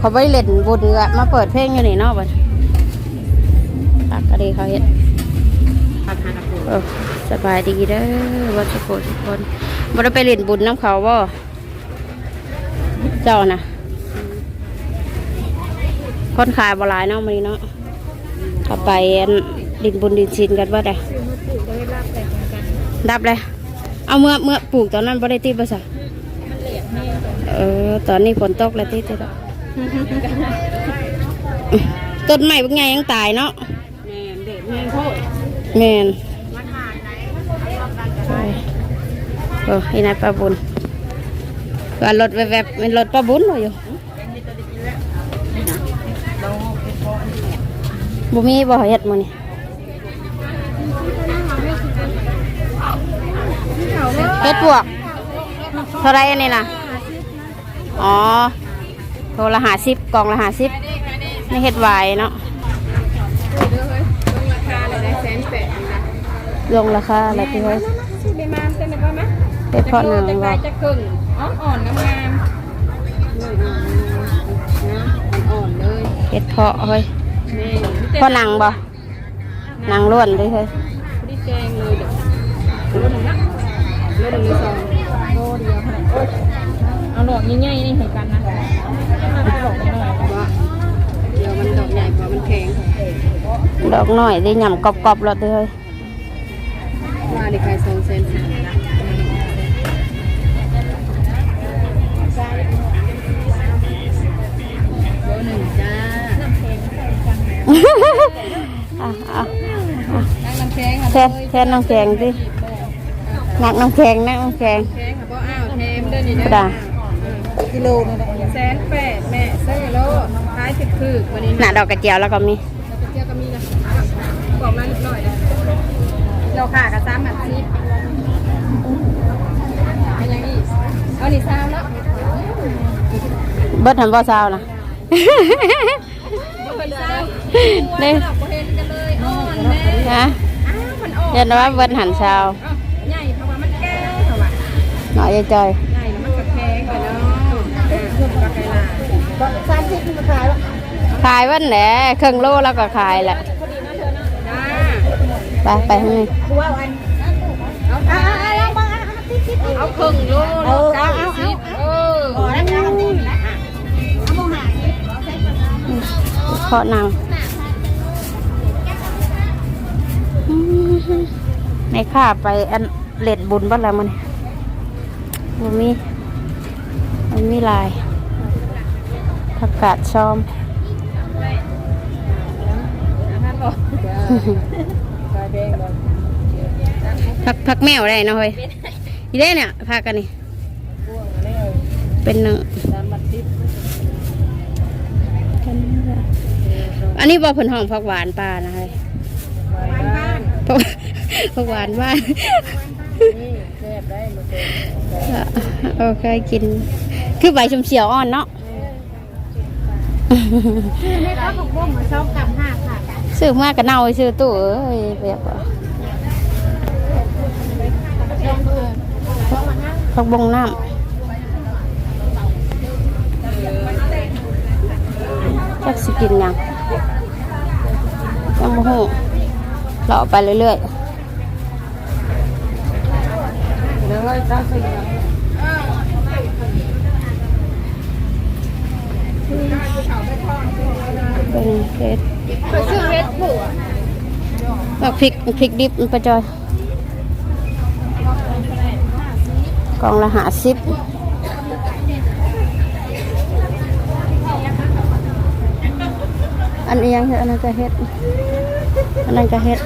เขาไม่เล่นบุญอมาเปิดเพลงอยู่นี่เนาะบัดตักกะดีเขาเห็นสบายดีเด้อวัดสุโขทุกคนบ่ได้ไปเล่นบุญน้ำเขาบ่เจ้านะคนขายบหลายเนาะมื้อนี้เนาะก็ไปดินบุญดินชินกันว่าได้ดับแต่งกันดับเลย เอาเมื่อเมื่อปลูกตอนนั้นบ่ได้ติดบ่ซะมันเหลียบแห้งเออ ตอนนี้ฝนตกแล้วติดแล้ว ต้นไม้บางไงยังตายเนาะแม่นเด็ดแห้งโคตรแม่นเออให้นายป้าบุญว่ารถแวบๆเป็นรถป้าบุญเลยอยู่บ่มีบ่เฮ็ดมื้อนี้เฮ็ดปวกเท่าไรอันนี้น่ะอ๋อ โทรละหาสิบกล่องละหาสิบนี่เฮ็ดวายเนาะลงราคาเลยได้แสนแปดนะลงราคาอะไรที่เฮ้ยไปมาเต้นได้ป่ะไหมเฮ็ดเพาะหนังจะบ่กจะกึ่งอ่อนอ่อนๆงามงามอ่อนๆเลยเฮ็ดเพาะเฮ้ยเพาะหนังบ่หนังล้วนเลยเฮ้ยพอดีแกงเลยเดี๋ยวโลหนึ่งนะโลหนึ่งหรือสองโลเดียว เอาหลอกง่ายๆนี่ให้กันนะเอาหลอกหน่อยว่าเดี๋ยวมันดอกใหญ่กว่ามันแข็งดอกน้อยได้ยำกรอบๆแล้วเด้อเฮ้ยว่าในใครสองเซนหาละโลหนึ่งจ้าอะอะตั้งน้ำแข็งค่ะแทนแทนน้ำแข็งสิหนักน้ำแข็งนักน้ำแข็งแข็งค่ะเพราะอ้าวเทมเดินนี่เด้อจ้ะกิโลนึงแสนแปดแม่เซ่โลท้ายสิบคือวันนี้หน้าดอกกระเจียวแล้วก็มีเราจะเที่ยวก็มีนะบอกมานิดหน่อยนะเราขากับซ้ำแบบนี้เป็นยังอีกเอาหนีซ้ำแล้วเบิดทำบ่ซาวนะเปิดซ้ำนี่เราเห็นกันเลยอ่อนแม่นะอ้าวมันอ่อนเรียนว่าเบิดหันซาวใหญ่เพราะว่ามันแก่เท่าไหร่หน่อยจอยให สามสิบมันขายแล้วๆขายวันแหละครึ่งโลแล้วก็ขายแหละพอดีนะเธอเนาะจ้าไปไปข้างในกูเอาอันเอาเอาเอาเอาเอาครึ่งโลโลเก้าสิบเออเอาแล้วเอาตีนนะเอาโมหะเพาะนางในข้าไปอันเล็ดบุญบ้านละมันบ่มีมันมีลาย ผักกาดชอมผักผักแมวได้เนาะเฮ้ยอีเด้เนี่ยผักกันนี่ เป็นหนึ่งอันนี้บอผลห้องผักหวานปลานะเฮ้ยผักผักหวานบ้านโอเคกิน คือใบชมเฉียวอ่อนเนาะ ไม่ครับผมบ่มมาชอบกับห้าค่ะซื้อมากกับเน่าซื้อตู้เอ้ยแบบว่าผักบงน้ำจักสิกินยังยังโมโหเราไปเรื่อยๆ เป็นเฮ็ดไปซื้อเฮ็ดผัวผักพริกพริกดิบมันประจอยกล่องละหาสิบอันนี้ยังเฮ็ดอันนั้นก็เฮ็ดอันนั้นก็เฮ็ด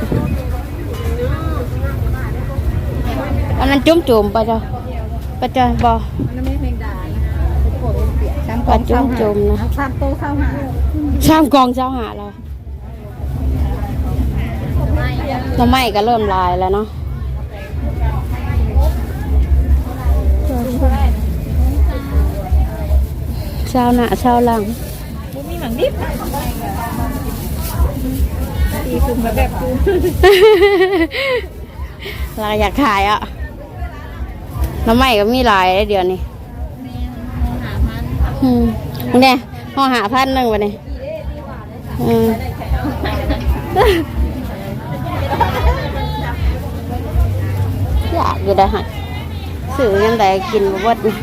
อันนั้นจุ่มจุ่มๆปะจ้ะปะจ้ะบอมันไม่เพลงด่านะโคตรเปียกช้ำปะจุ่มจุ่มๆนะช้ำโตเศร้าหา ช่างกองเจ้าหาเราหน้ำไม้ก็เริ่มลายแล้วเนาะเช้าหน้าเช้าหลังบุมีหมังดิบตีคุมแบบกูเราอยากขายอะหน้ำไม้ก็มีลายได้เดี๋ยวนี้อืมเนี่ยห้องหาพันหนึ่งวันนี้ อืมอยากอยู่ได้ฮะซื้อยังไงกินบ่เบดนี่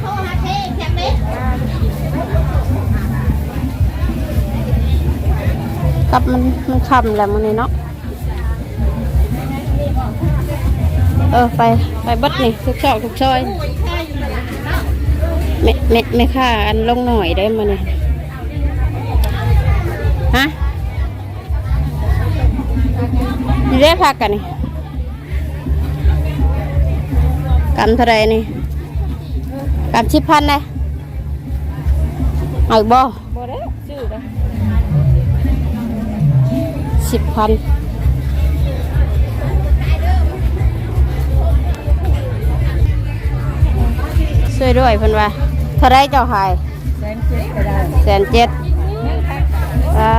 กับมันมันคำแล้วมันนี่เนาะเออไปไปเบัดนี่ทุกซอกทุกซอยไม่ไม่ไม่ค่าอันลงหน่อยได้มาเนี่ย ฮะอยู่ได้พักกันนี่กำเท่าไรนี่กำชิบพันเลยเอาอีกบ่บ่ได้ชื่อเลยสิบพันช่วยด้วยเพิ่นว่าเท่าไรเจ้าขายแสนเจ็ด อ่า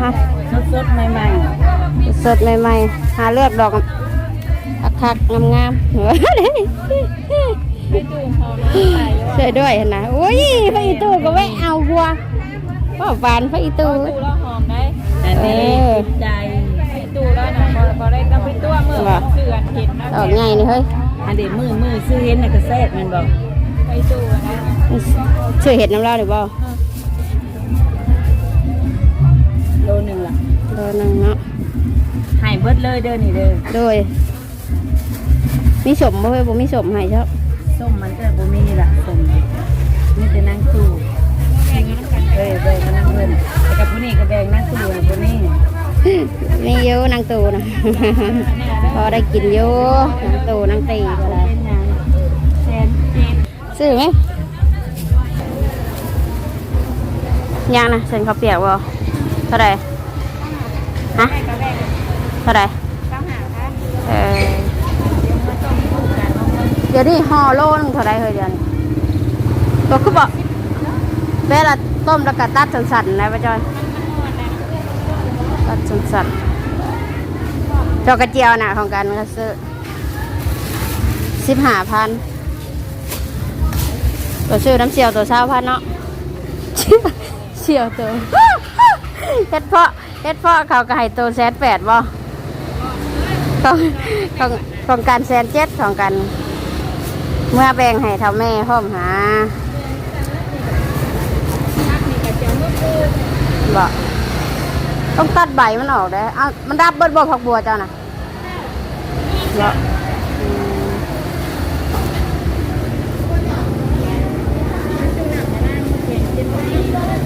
ฮะสดๆใหม่สดใหม่ๆหาเลือกดอกคักๆงามๆเฮ้ยๆไปดูหอมใส่ช่วยด้วยนะโอ้ยพระอีตู้ก็ไม่เอาวัวว่าหวานพระอีตู้ดูแล้วหอมได้อันนี้ใจไปดูแล้วนะบ่บ่ได้ต้องไปตัวมือเสือนเห็นนะดอกใหญ่นี่เฮ้ยอันเด็มือมือซื้อเห็นน่ะก็แซ่บมันบอกไปดูนะช่วยเห็ดน้ำลายหรือเปล่า โลหนึ่งล่ะโลนึงเนาะหายเบิดเลยเด้อนี่เด้อโดยมีสมบ่เฮ้ยบ่มีสมให้เจ้าส้มมันก็บ่มีล่ะส้มมีแต่นางตู้แบ่งกันกันเอ้ยแบ่งกันนางเพิ่นแต่กับผู้นี้ก็แบ่งนางตู้นะผู้นี้นี่เยอะนางตูนะพอได้กินเยอะนางตูนางตีก็ได้เป็นนางแสนเจ็ดซื้อไหมยังนะเส้นข้าวเปียกบ่ เท่าไหร่ฮะเท่าไหร่เก้าหาค่ะเออเดี๋ยวนี้ห่อโลนึงเท่าไรเฮ้ยเดี๋ยวนี้ตัวคือบอกเวลาต้มแล้วก็ตัดสั้นๆนะป้าจอยตัดสั้นๆจอกระเจียวน่ะของกันก็ซื้อสิบห้าพันตัวซื้อน้ำเชียวตัวเช้าพันเนาะเชียวตัว เฮ็ดเพาะเฮ็ดเพาะเขาก็ให้ตัวแสนแปดบ่ของของของการแสนเจ็ดของกัน เมื่อแบ่งให้เท่าแม่พ่อมหาบอกต้องตัดใบมันออกได้เอามันดับเบิดบ่ผักบัวเจ้าน่ะเหรออืม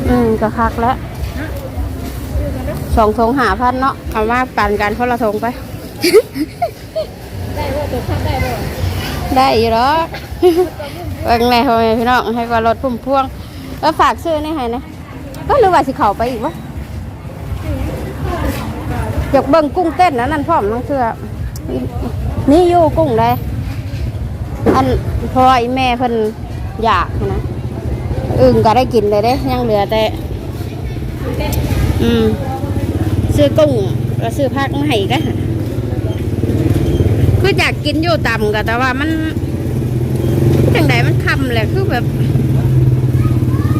อืมก็คักแล้ว สองทงหาพันเนาะเอามาปั่นกันคนละทงไป ได้ว่าตัวข้างได้บ่ได้อยู่หรอกเบิ่งแม่พ่อแม่พี่น้องให้ว่ารถพุ่มพวงแล้วฝากซื้อนี่ให้นะก็หรือว่าสิเข้าไปอีกวะอยากเบิ่งกุ้งเต้นนะนั่นพร้อมน้องเชื่อนี่อยู่กุ้งได้อันพอไอ้แม่เพิ่นอยากนะอึ่งก็ได้กินเลยเด้ยังเหลือแต่ อืม ซื้อกุ้งแล้วซื้อผักมาให้ก็คืออยากกินอยู่ต่ำก็แต่ว่ามันจังไดมันคำแหละคือแบบ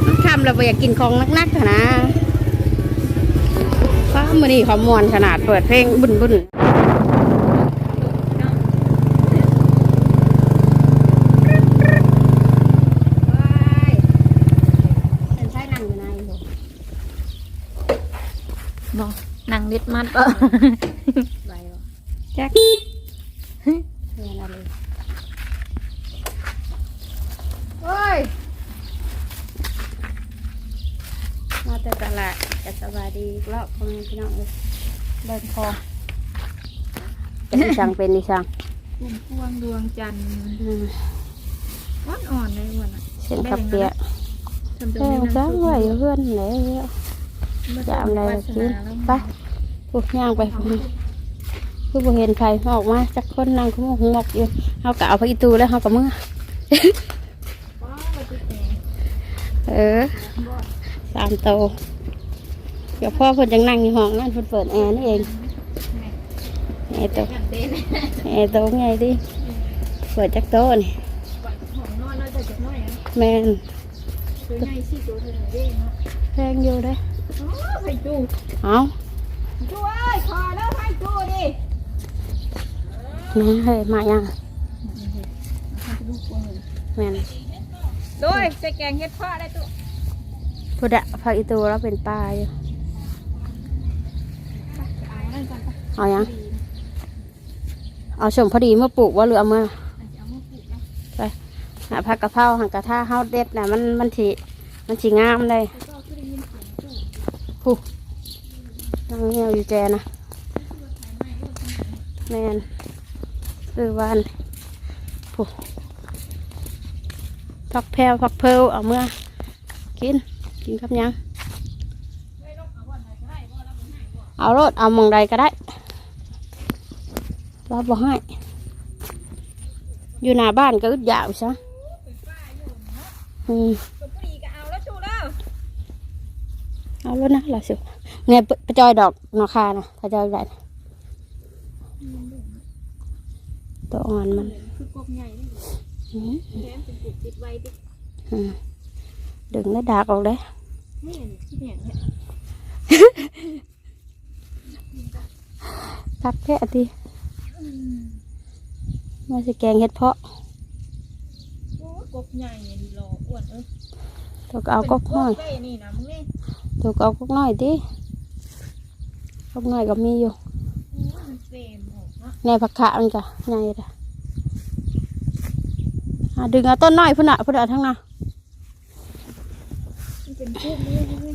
มันคำแล้วไปอยากกินของนักๆอะนะฟ้ามือนี่ขอมวนขนาดเปิดเพลงบุญบุญเป็นไส้นั่งอยู่ในบ่ บ่ นั่งนิดมัดบ่ใบบ่แจ็คเนี่ยอะไรเลยโอ้ย มาแต่ตลาดจะสบายดีอีกรอบพ่อแม่พี่น้องเลยเดินคอเป็นดิช่างเป็นดิช่างพุ่มพวงดวงจันทร์อืมอ่อนอ่อนเลยวันน่ะเส้นขับเปียกทำตรเออนี้จ้างไว้อยู่เพื่อนเลยจะเอาอะไรกินไป พวกย่างไปพุ่นคือบ่เห็นใครออกมาจากคนนั่งเขาหงอกอยู่เขากะเอาไปอีตูแล้วเขากะมือเออสามโตวเดี๋ยวพ่อเพิ่นจังนั่งอยู่ห้องนั่นเพิ่นเปิดแอร์นี่เองแอร์โตวแอร์โตวไงดิเปิดจักโตะนี่ของนอนน้อยแต่จะน้อยอะแม่นไปตัวใหญ่สี่ตัวเท่านั้นเองเนาะแพงอยู่เด้อ๋อไข่จูเอา จูเอ้ยขอแล้วไข่จูดิแม่เฮ้ยมายังไข่จูกลัวเลยแม่นโดยใส่แกงเฮ็ดพ่อได้ตัวพุดะพาอีตูแล้วเป็นปลาอยู่เอานั่นก่อนไปเอายังเอาสมพอดีเมื่อปลูกว่าเหลือเมื่อเอามาปลูกนะไปหาผักกะเพราหังกะท่าเฮาเด็ดน่ะมันมันสิมันสิงามเลยแล้วก็คือได้ยิ นั่งเงียวอยู่แจนะแมนคือวานผู้พักแพรวพักเพลเอาเมื่อ กิน กินกับยังเอารถเอามองใดก็ได้เราบอกให้ อยู่หน้าบ้านก็อึดยาวซะอืมตัวผู้หญิงก็เอาแล้วชูแล้วเอาแล้วนะล่ะสิ เนี่ยปะจอยดอกนอคานะถ้าจอยได้นะตัวอ่อนมันคือกบใหญ่นี่อืมแถมเป็นปลูกติดไว้ดิอืมดึงแล้วดากออกเลยไม่เห็นที่เห็นเนี่ยพักแค่ทีมาสิแกงเห็ดเพาะโอ้กบใหญ่ดีรออ้วนเออตัวก็เอากกน้อยได้นี่นะมึงนี่ตัวก็เอากกน้อยดิ กกน้อยก็มีอยู่มันเฟรมออกเนาะในผักขะมันจ้ะใหญ่ละอะดึงเอาต้นน้อยพุ่นอะพุ่นอะทั้งน่ะมันเป็นพวกนี้นี่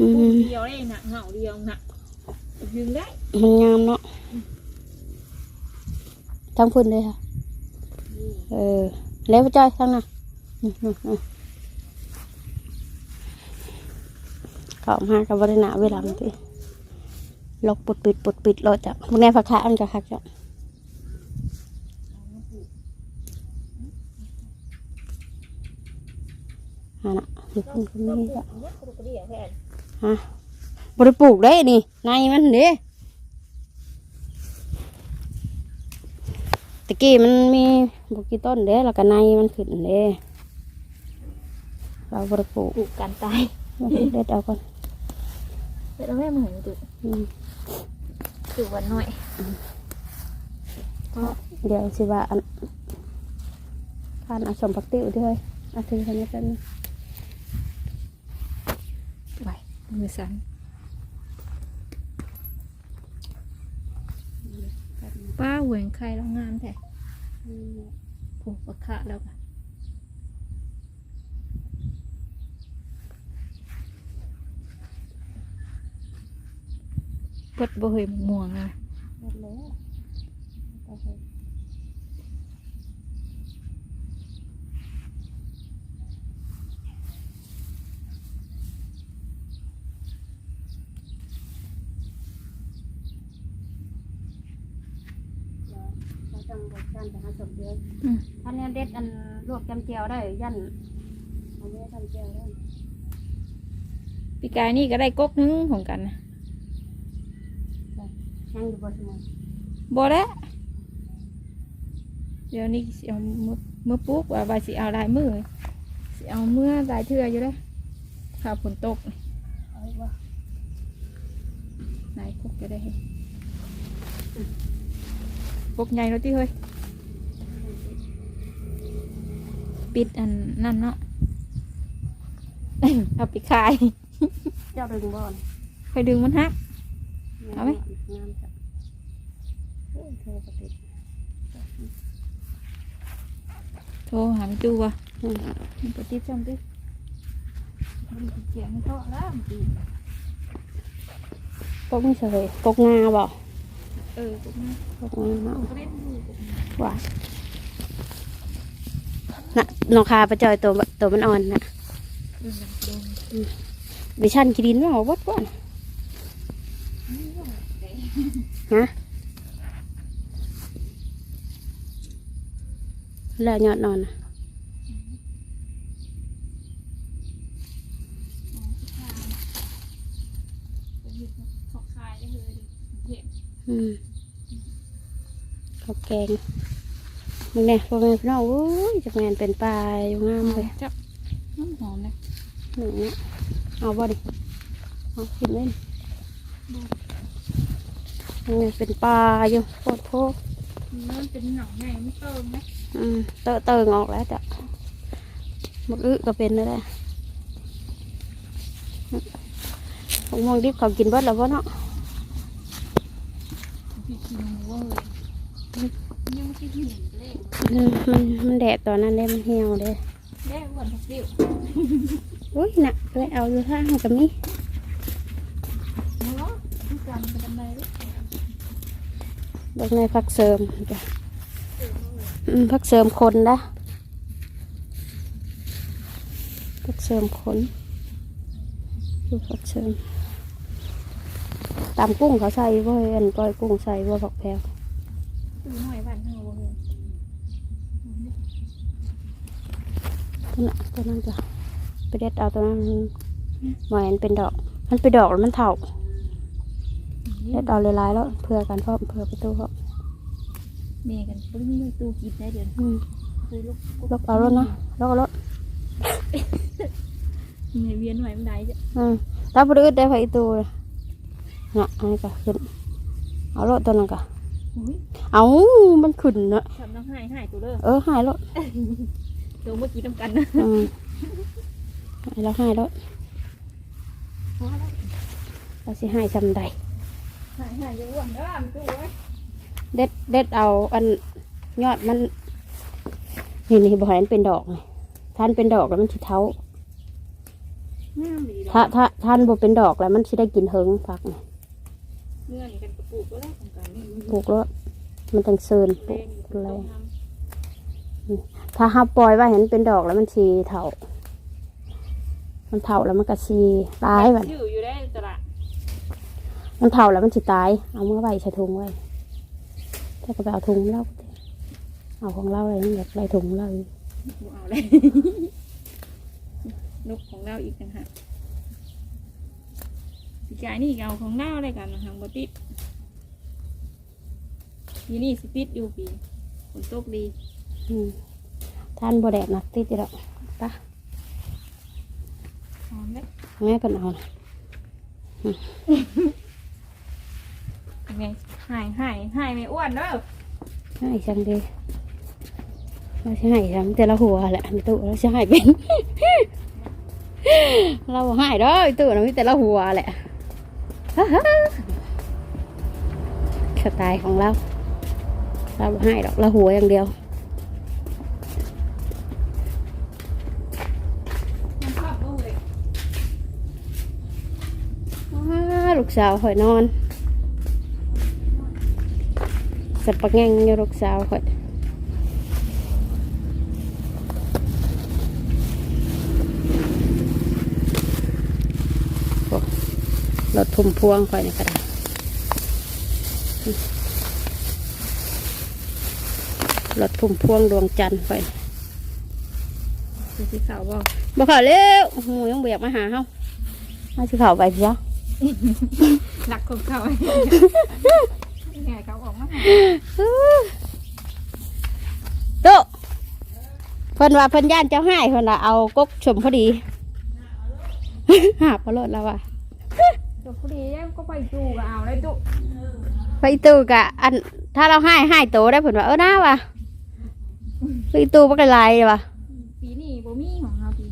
อืพวกมเดียวได้หนักเหงาเดียวหนักดึงได้มันงามเนาะทั้งพุ่นเลยค่ะเออแล้วไปจ้อยทั้งน่ะอืมอืมอืมเขามากับบริณาเวลาบางที ลกปุดปิดปุดปิดรถจ้ะพวกนี้ผักขาอันกับคักจ้ะฮะน่ะอยู่พุ่นก็มีจ้ะเนี่ยกระดูกกระเดี่ยวแทนฮะบริปลูกได้นี่ในมันเด้ตะกี้มันมีบุกี่ต้นเด้แล้วก็ในมันขึ้นเด้เราบริปลูกปลูกกันตายเราเด็ดเอาก่อนแล้วแม่เหมือน ตุอืมตุวันหน่อยเดี๋ยวสิว่าอันทานเอาสมปักติ้วด้วยเอาถือคนนี้กันนะไหวมือสั่นป้าเหวงใครแล้วงานแท้อืมผูกปะคะแล้วกัน เปิดบ่เหยม่วงอะหมดแล้วโอเคเราจำบทยันแต่หาจบเดียวอืมท่านเนี่ยเด็ดอันลวกจำเจียวได้ยันอันนี้จำเจียวได้ปีกายนี่ก็ได้ก๊กนึงของกันนะ ยังอยู่บนสมองบ่แล้วเดี๋ยวนี้สิเอามือมือปุ๊กว่าว่าสิเอาลายมือสิเอาเมื่อลายเทืออยู่ได้อข้าวฝนตกเอาอีกว่าลายก๊กจะได้เห็นก๊กใหญ่แล้วที่เฮ้ยปิดอันนั่นเนาะเอาไปขายเจ้าดึงบอลไปดึงมันฮัก เอาไหม งามจัง โอ้ยโทรปฏิดโทรหาไม่ตู้วะอืมมันไปติดจำดิมันเสียงไม่เทาะแล้วมันตีกกไม่เฉยกกงาบอกเออพวกนี้กกงาเนาะก็เล่นดูพวกนี้หวานน่ะนองคาไปจอยตัวตัวมันอ่อนนะเรื่องดังโดนดิฉันกินดินว่าวัดว่าฮะ แล้วยอดนอนน่ะเขาคายได้เลยเห็นอืมข้าวแกงมึงเนี่ยพ่อแม่พี่น้องโอ้ยจากงานเป็นปลาอยู่งามเลยจับน้ำหอมเลยหนึ่งเนี่ยเอาบ่ดิเอากินเล่นยังไงเป็นปลาอยู่โคตรโพมันเป็นหนังไงไม่เติมไหมอืม เตอะเติงออกแล้วจ้ะหมดอึก็เป็นแล้วแหละพวกมองดิบเขากินเบิดแล้วพ่เนาะพี่กินเวอร์ยังไม่กินหินเลยอืมมันมันแดดตอนนั้นเด้มันเหี่ยวเด้แม่อ้วนทักดิ้วอุ้ยน่ะเลยเอาอยู่ข้างกับนี้เนาะพี่จำเป็นทำไมลูกดอกในผักเสริมจ้ะ อืมผักเสริมคนนะผักเสริมคนดูผักเสริมตามกุ้งเขาใส่บ่เห็นก้อยกุ้งใส่บ่ผักแพรวตื่นหน่อยบ้านเฮาเลยตัวนั้นตัวนั้นจ้ะไปเด็ดเอาตัวนั้นหมอยมันเป็นดอก มันเป็นดอกแล้วมันเถาเด็ดเอาหลายๆแล้วเพื่อกันเพราะเพื่อประตูเพราะ แม่กันปึ้งเลยตู้กินได้เดือนอืมคือลูกลกเอารถนะลกเอารถแม่เวียนหน่อยมันได้จ้ะอืมถ้าบริอึดได้ไฟอีตูเลยน่ะอันนี้ก็ขึ้นเอารถตัวนั้นก็อุ้ยเอามันขึ้นเนอะทำน้องหายหายตัวเด้อเออหายรถตัวเมื่อกี้ทำกันนะอืมหายแล้วหายรถเราสิหายจำใดหายหายยังอ้วนเด้อมันตู้ไว้ เด็ดเด็ดเอาอันยอดมันนี่นี่บอกให้มันเป็นดอกไงท่านเป็นดอกแล้วมันสิเท้างามดีถ้าถ้าท่านบ่เป็นดอกแล้วมันสิได้กินเฮิงผักนี่เงื่อนกันกระปุกก็ได้ทำกันนี่ปลูกแล้วมันจังเซินปลูเล่กนอะไรต้องทถ้าห้าปล่อยไว่าเห็นเป็นดอกแล้วมันสีเถามันเถาแล้วมันก็สีตายำแบบชื่ออยู่ได้ตลาดมันเถาแล้วมันสิตาย เอาเมื่อไว้ใส่ถุงไว้ ถ้าก็ไปเอาถุงเราเอาของเราอะไรนี่อยากได้ถุงเราอีกบ่เอาเลยนกของเราอีกนะฮะปีกายนี่เอาของเราอะไรกันทางบติดปีนี่สติดอยู่ปีฝนตกดีอืมท่านบแดดนะติดอยู่แล้วปะหอมเลยแม่เป็นเอานะ ไงหายหายหายไม่อ้วนเด้อให้จังดีเราจะให้จังแต่ละหัวแหละมีตู้เราจะให้เป็น เราให้เด้อไอ้ตู้นะมีแต่ละหัวแหละสไตล์ของเรา เราบ่ให้ดอกเราหัวอย่างเดียวมันชอบเว้ยว้าลูกสาวข่อยนอน สับปะแงงอยู่ลูกสาวข่อยโอ้รถพุ่มพวงข่อยนี่ก็ได้รถพุ่มพวงดวงจันทร์ข่อยคือสีขาวบอกบ่เข้าเร็วหมูยังเบียกมาหาเฮามาสิเข้าไปเพียหลักของเขา ไงเขาออกมาหาโตะเพิ่นว่าเพิ่นย่านเจ้าให้เพิ่นว่าเอากกชมพอดีหาปลาโลดแล้วว่ะตัวพอดีก็ไปจูก็เอาเลยจุไปตูกะอันถ้าเราให้ให้โตได้เพิ่นว่าเออนะว่ะไปตูบ่กันไรว่ะปีนี้บ่มีของเราปี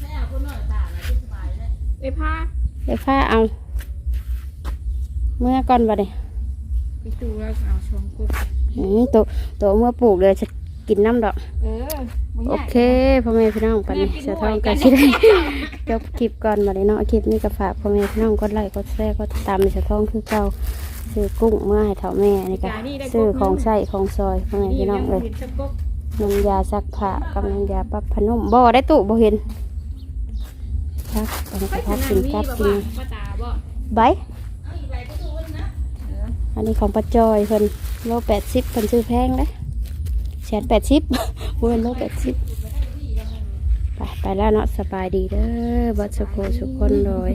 ไม่เอาคนหน่อยตาแล้วสบายเลยไปพาเดี๋ยวพาเอา เมื่อก่อนบ่เนี่ย ไปจูแล้วเอาชมกุ๊กอืมตัวตัวเมื่อปลูกเลยจะกินน้ำดอก เออบ่โอยากเคพ่อแม่พี่น้องปันนี้จะท้องกันสิได้ จบคลิปก่อนมาเลยเนาะคลิปนี้ก็ฝากพ่อแม่พี่น้องกดไลค์กดแชร์กดติดตามในสะท้องคือเก่าซื้อกุ้งเมื่อให้เถ่าแม่นี่ก็ซื้อของใส่ของซอยพ่อแม่พี่น้องเลย ห็นสะกุ๊กน้ำยาซักผ้ากับน้ำยาปรับผ้านุ่มบ่ได้ตุบ่เห็นทักอันนี้ก็ทักกินทักกิน ป้าตาบ่ใบ เอาอีกใบก็ดูนะเอันนี้ของป้าจอยเพิ่นโลแปดสิบเพิ่นซื้อแพงเลยแสนแปดสิบเว้นโลแปดสิบไปไปแล้วเนาะสบายดีเด้อบัสโกสุกคนเลย